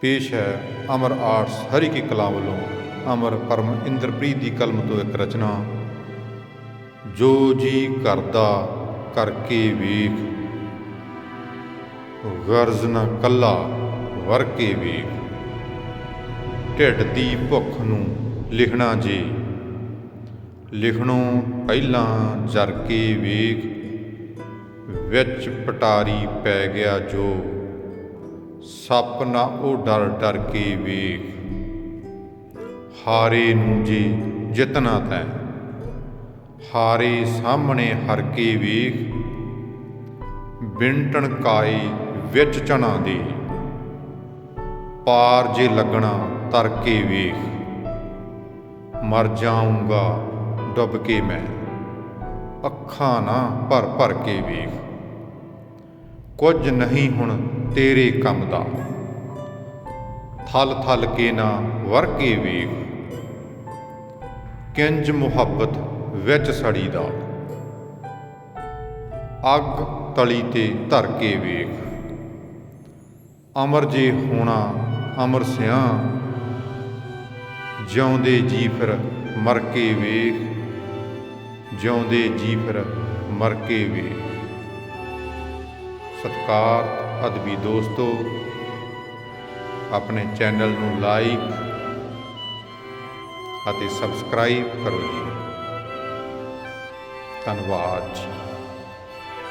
ਪੇਸ਼ ਹੈ ਅਮਰ ਆਰਟਸ ਹਰੀ ਕੀ ਕਲਾ ਵੱਲੋਂ ਅਮਰ ਪਰਮ ਇੰਦਰਪ੍ਰੀਤ ਦੀ ਕਲਮ ਤੋਂ ਇੱਕ ਰਚਨਾ। ਜੋ ਜੀ ਕਰਦਾ, ਕਰਕੇ ਵੇਖ। ਗਰਜ਼ ਨਾ ਕੱਲਾ ਵਰ ਕੇ ਵੇਖ। ਢਿੱਡ ਦੀ ਭੁੱਖ ਨੂੰ ਲਿਖਣਾ ਜੇ। ਲਿਖਣੋਂ ਪਹਿਲਾਂ ਜਰ ਕੇ ਵੇਖ। ਵਿੱਚ ਪਟਾਰੀ ਪੈ ਗਿਆ ਜੋ। ਸੱਪ ਨਾ ਉਹ ਡਰ ਡਰ ਕੇ ਵੇਖ। ਹਾਰੇ ਨੂੰ ਜੀ ਜਿਤਨਾ ਤੈ ਹਾਰੇ ਸਾਹਮਣੇ ਹਰ ਕੇ ਵੇਖ। ਬਿੰਟਣ ਕਾਏ ਵਿੱਚ ਚਣਾ ਦੇ। ਪਾਰ ਜੇ ਲੱਗਣਾ ਤਰ ਕੇ ਵੇਖ। ਮਰ ਜਾਊਂਗਾ ਡੁੱਬ ਕੇ ਮੈਂ। ਅੱਖਾਂ ਨਾ ਭਰ ਭਰ ਕੇ ਵੇਖ। ਕੁਝ ਨਹੀਂ ਹੁਣ ਤੇਰੇ ਕੰਮ ਦਾ। ਥਲ ਥਲ ਕੇ ਨਾ ਵਰ ਕੇ ਵੇਖ। ਕਿੰਜ ਮੁਹੱਬਤ ਵਿੱਚ ਸੜੀ ਦਾ। ਅੱਗ ਤਲੀ ਤੇ ਧਰ ਕੇ ਵੇਖ। ਅਮਰ ਜੇ ਹੋਣਾ ਅਮਰ ਸਿਆਂ। ਜਿਉਂਦੇ ਜੀ ਫਿਰ ਮਰ ਕੇ ਵੇਖ। ਜਿਉਂਦੇ ਜੀ ਫਿਰ ਮਰ ਕੇ ਵੇਖ। ਸਤਕਾਰ ਅਦਬੀ ਦੋਸਤੋ ਆਪਣੇ ਚੈਨਲ ਨੂੰ ਲਾਈਕ ਅਤੇ ਸਬਸਕ੍ਰਾਈਬ ਕਰੋ ਜੀ। ਧੰਨਵਾਦ ਜੀ।